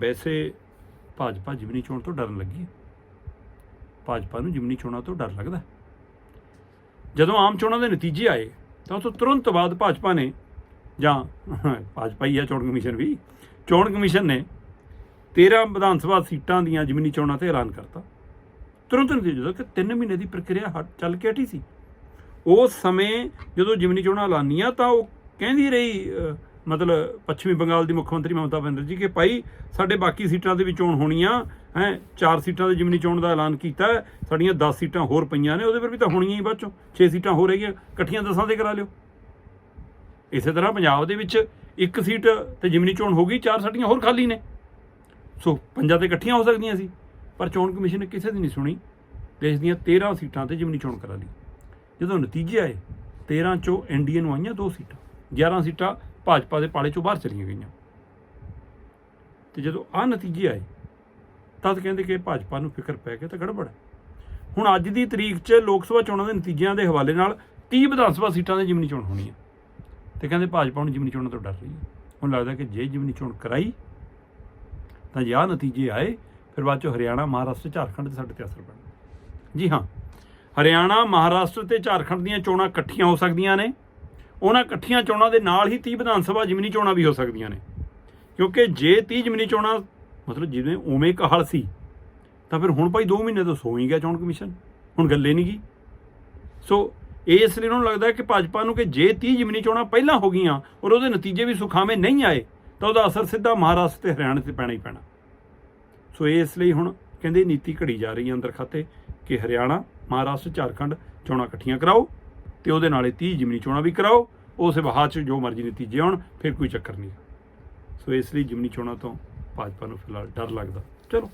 ਵੈਸੇ ਭਾਜਪਾ ਜਿਮਨੀ ਚੋਣ ਤੋਂ ਡਰਨ ਲੱਗੀ ਹੈ। ਭਾਜਪਾ ਨੂੰ ਜਿਮਨੀ ਚੋਣਾਂ ਤੋਂ ਡਰ ਲੱਗਦਾ ਜਦੋਂ ਆਮ ਚੋਣਾਂ ਦੇ ਨਤੀਜੇ ਆਏ, ਤਾਂ ਉਸ ਤੋਂ ਤੁਰੰਤ ਬਾਅਦ ਭਾਜਪਾ ਨੇ ਜਾਂ ਭਾਜਪਾ ਹੀ ਹੈ ਚੋਣ ਕਮਿਸ਼ਨ ਵੀ, ਚੋਣ ਕਮਿਸ਼ਨ ਨੇ 13 ਵਿਧਾਨ ਸਭਾ ਸੀਟਾਂ ਦੀਆਂ ਜਿਮਨੀ ਚੋਣਾਂ ਤੇ ਐਲਾਨ ਕਰਤਾ। ਤੁਰੰਤ ਨਤੀਜੇ ਜਦੋਂ ਕਿ 3 ਮਹੀਨੇ ਦੀ ਪ੍ਰਕਿਰਿਆ ਹਟ ਚੱਲ ਕੇ ਹਟੀ ਸੀ। ਉਸ ਸਮੇਂ ਜਦੋਂ ਜਿਮਨੀ ਚੋਣਾਂ ਐਲਾਨੀਆਂ ਤਾਂ ਉਹ ਕਹਿੰਦੀ ਰਹੀ ਮਤਲਬ ਪੱਛਮੀ ਬੰਗਾਲ ਦੀ ਮੁੱਖ ਮੰਤਰੀ ਮਮਤਾ ਬੈਨਰਜੀ ਕਿ ਭਾਈ ਸਾਡੇ ਬਾਕੀ ਸੀਟਾਂ ਦੇ ਵੀ ਚੋਣ ਹੋਣੀਆਂ, ਹੈ, ਚਾਰ ਸੀਟਾਂ ਦੇ ਜਿਮਨੀ ਚੋਣ ਦਾ ਐਲਾਨ ਕੀਤਾ, ਸਾਡੀਆਂ 10 ਸੀਟਾਂ ਹੋਰ ਪਈਆਂ ਨੇ, ਉਹਦੇ ਪਰ ਵੀ ਤਾਂ ਹੋਣੀਆਂ ਹੀ ਬਾਅਦ ਚੋਂ 6 ਸੀਟਾਂ ਹੋ ਰਹੀਆਂ, ਇਕੱਠੀਆਂ ਦਸਾਂ ਦੇ ਕਰਾ ਲਿਓ। ਇਸੇ ਤਰ੍ਹਾਂ ਪੰਜਾਬ ਦੇ ਵਿੱਚ ਇੱਕ ਸੀਟ ਤੇ ਜਿਮਨੀ ਚੋਣ ਹੋ ਗਈ, ਚਾਰ ਸਾਡੀਆਂ ਹੋਰ ਖਾਲੀ ਨੇ। ਸੋ ਪੰਜਾਂ ਤੇ ਇਕੱਠੀਆਂ ਹੋ ਸਕਦੀਆਂ ਸੀ, ਪਰ ਚੋਣ ਕਮਿਸ਼ਨ ਨੇ ਕਿਸੇ ਦੀ ਨਹੀਂ ਸੁਣੀ। ਦੇਸ਼ ਦੀਆਂ 13 ਸੀਟਾਂ ਤੇ ਜਿਮਨੀ ਚੋਣ ਕਰਾ ਲਈ। ਜਦੋਂ ਨਤੀਜੇ ਆਏ 13 ਚੋਂ ਐਨਡੀਏ ਨੂੰ ਆਈਆਂ ਦੋ ਸੀਟਾਂ 11 ਸੀਟਾਂ ਭਾਜਪਾ ਦੇ ਪਾਲੇ ਚੋਂ ਬਾਹਰ ਚਲੀਆਂ ਗਈਆਂ। ਤੇ ਜਦੋਂ ਆ ਨਤੀਜੇ ਆਏ, ਤਦ ਕਹਿੰਦੇ ਕਿ ਭਾਜਪਾ ਨੂੰ ਫਿਕਰ ਪੈ ਗਿਆ ਤਾਂ ਗੜਬੜ ਹੈ। ਹੁਣ ਅੱਜ ਦੀ ਤਰੀਕ 'ਚ ਲੋਕ ਸਭਾ ਚੋਣਾਂ ਦੇ ਨਤੀਜਿਆਂ ਦੇ ਹਵਾਲੇ ਨਾਲ 30 ਵਿਧਾਨ ਸਭਾ ਸੀਟਾਂ ਦੇ ਜਿਮਨੀ ਚੋਣ ਹੋਣੀ ਹੈ ਤੇ ਕਹਿੰਦੇ ਭਾਜਪਾ ਨੂੰ ਜਿਮਨੀ ਚੋਣਾਂ ਤੋਂ ਡਰ ਰਹੀ ਹੈ। ਹੁਣ ਲੱਗਦਾ ਕਿ ਜੇ ਜਿਮਨੀ ਚੋਣ ਕਰਾਈ, ਤਾਂ ਜੇ ਆਹ ਨਤੀਜੇ ਆਏ, ਫਿਰ ਬਾਅਦ ਚੋਂ ਹਰਿਆਣਾ, ਮਹਾਰਾਸ਼ਟਰ, ਝਾਰਖੰਡ ਤੇ ਸਾਡੇ ਤੇ ਅਸਰ ਪੈਣਾ। ਜੀ ਹਾਂ, ਹਰਿਆਣਾ, ਮਹਾਰਾਸ਼ਟਰ ਤੇ ਝਾਰਖੰਡ ਦੀਆਂ ਚੋਣਾਂ ਇਕੱਠੀਆਂ ਹੋ ਸਕਦੀਆਂ ਨੇ। ਉਹਨਾਂ ਇਕੱਠੀਆਂ ਚੋਣਾਂ ਦੇ ਨਾਲ ਹੀ 30 ਵਿਧਾਨ ਸਭਾ ਜਿਮਨੀ ਚੋਣਾਂ ਵੀ ਹੋ ਸਕਦੀਆਂ ਨੇ। ਕਿਉਂਕਿ ਜੇ 30 ਜਿਮਨੀ ਚੋਣਾਂ, ਮਤਲਬ ਜਿਵੇਂ ਉਵੇਂ ਕਹਾਲ ਸੀ, ਤਾਂ ਫਿਰ ਹੁਣ ਭਾਈ 2 ਮਹੀਨੇ ਤੋਂ ਸੋ ਹੀ ਗਿਆ ਚੋਣ ਕਮਿਸ਼ਨ, ਹੁਣ ਗੱਲੇ ਨਹੀਂ ਗਈ ਸੋ ਇਸ ਲਈ ਉਹਨਾਂ ਨੂੰ ਲੱਗਦਾ ਕਿ ਭਾਜਪਾ ਨੂੰ ਕਿ ਜੇ 30 ਜਿਮਨੀ ਚੋਣਾਂ ਪਹਿਲਾਂ ਹੋ ਗਈਆਂ ਔਰ ਉਹਦੇ ਨਤੀਜੇ ਵੀ ਸੁਖਾਵੇਂ ਨਹੀਂ ਆਏ, ਤਾਂ ਉਹਦਾ ਅਸਰ ਸਿੱਧਾ ਮਹਾਰਾਸ਼ਟਰ ਤੇ ਹਰਿਆਣਾ ਤੇ ਪੈਣਾ ਹੀ ਪੈਣਾ। ਸੋ ਇਸ ਲਈ ਹੁਣ ਕਹਿੰਦੇ ਨੀਤੀ ਘੜੀ ਜਾ ਰਹੀ ਹੈ ਅੰਦਰ ਖਾਤੇ ਕਿ ਹਰਿਆਣਾ, ਮਹਾਰਾਸ਼ਟਰ, ਝਾਰਖੰਡ ਚੋਣਾਂ ਇਕੱਠੀਆਂ ਕਰਾਓ। ਤੇ ਉਹਦੇ ਨਾਲੇ 30 ਜਿਮਨੀ ਚੋਣਾਂ ਵੀ ਕਰਾਓ, ਉਸ ਬਾਅਦ ਚ ਜੋ ਮਰਜ਼ੀ ਨਤੀਜੇ ਆਉਣ, ਫਿਰ ਕੋਈ ਚੱਕਰ ਨਹੀਂ। ਸੋ ਇਸ ਲਈ ਜਿਮਨੀ ਚੋਣਾਂ ਤੋਂ ਭਾਜਪਾ ਨੂੰ ਫਿਲਹਾਲ ਡਰ ਲੱਗਦਾ। ਚਲੋ।